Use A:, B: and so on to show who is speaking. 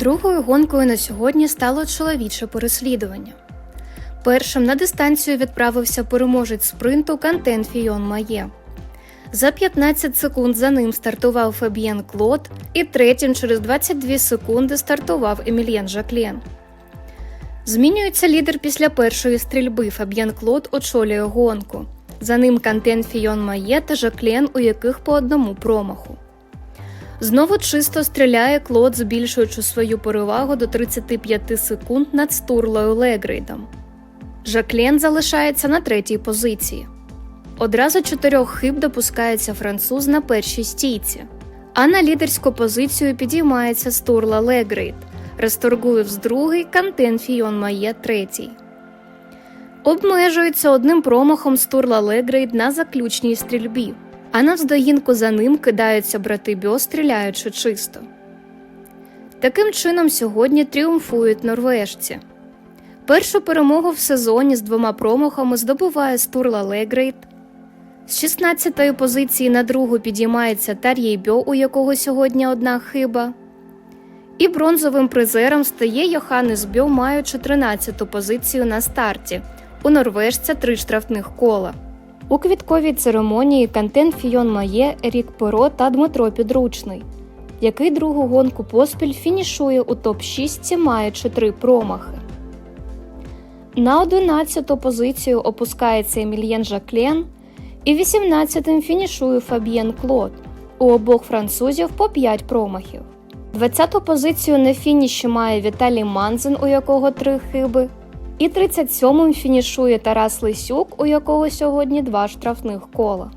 A: Другою гонкою на сьогодні стало чоловіче переслідування. Першим на дистанцію відправився переможець спринту Кантен Фійон Має. За 15 секунд за ним стартував Фабієн Клод, і третім через 22 секунди стартував Емільєн Жаклєн. Змінюється лідер після першої стрільби. Фаб'єн Клод очолює гонку. За ним Кантен Фійон Має та Жаклєн, у яких по одному промаху. Знову чисто стріляє Клод, збільшуючи свою перевагу до 35 секунд над Стурлою Легрейдом. Жаклєн залишається на третій позиції. Одразу чотирьох хиб допускається француз на першій стійці, а на лідерську позицію підіймається Стурла Легрейд, Ресторгуєв з другий, Кантен Фійон Має третій. Обмежується одним промахом Стурла Легрейд на заключній стрільбі, а навздогінку за ним кидаються брати Бьо, стріляючи чисто. Таким чином, сьогодні тріумфують норвежці. Першу перемогу в сезоні з двома промахами здобуває Стурла Легрейд. З 16-ї позиції на другу підіймається Тар'єй Бьо, у якого сьогодні одна хиба. І бронзовим призером стає Йоханнес Бьо, маючи 13-ту позицію на старті. У норвежця три штрафних кола. У квітковій церемонії Кантен Фійон Має, Ерік Перо та Дмитро Підручний, який другу гонку поспіль фінішує у топ-6, маючи три промахи. На 11-ту позицію опускається Емільєн Жаклен, і 18-тим фінішує Фаб'єн Клод. У обох французів по 5 промахів. 20-ту позицію на фініші має Віталій Манзин, у якого 3 хиби. І 37-м фінішує Тарас Лисюк, у якого сьогодні два штрафних кола.